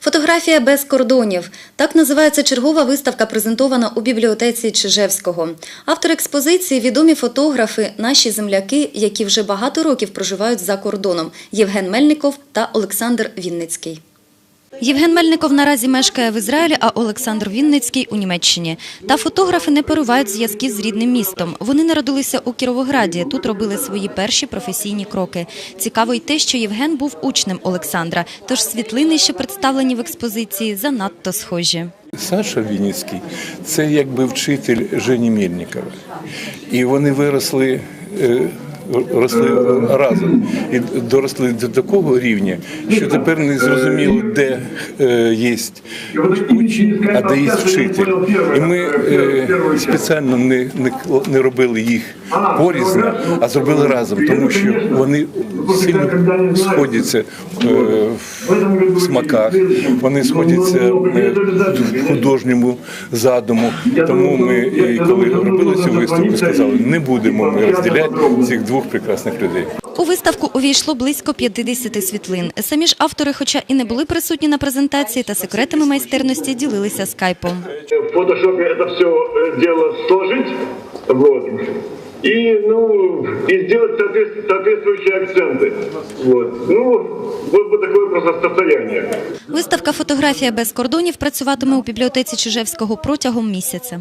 Фотографія без кордонів. Так називається чергова виставка, презентована у бібліотеці Чижевського. Автор експозиції відомі фотографи, наші земляки, які вже багато років проживають за кордоном Євген Мельников та Олександр Вінницький. Євген Мельников наразі мешкає в Ізраїлі, а Олександр Вінницький у Німеччині. Та фотографи не поривають зв'язки з рідним містом. Вони народилися у Кіровограді. Тут робили свої перші професійні кроки. Цікаво й те, що Євген був учнем Олександра, тож світлини, що представлені в експозиції, занадто схожі. Саша Вінницький це якби вчитель Жені Мельникова. І вони виросли. Росли разом і доросли до такого рівня, що тепер не зрозуміло, де е, є учень, а де є вчитель. І ми е, спеціально не, не, робили їх порізно, а зробили разом, тому що вони сильно сходяться е, в смаках, вони сходяться в художньому задуму. Тому ми, коли робили цю виставку, сказали, не будемо ми розділяти цих двох прекрасних людей. У виставку увійшло близько 50 світлин. Самі ж автори, хоча і не були присутні на презентації, та секретами майстерності ділилися скайпом. В фотошопе это все дело сложить, вот, и, ну, и сделать соответ- соответствующие акценты. Вот. Ну, вот, такое просто состояние. Виставка «Фотографія без кордонів» працюватиме у бібліотеці Чижевського протягом місяця.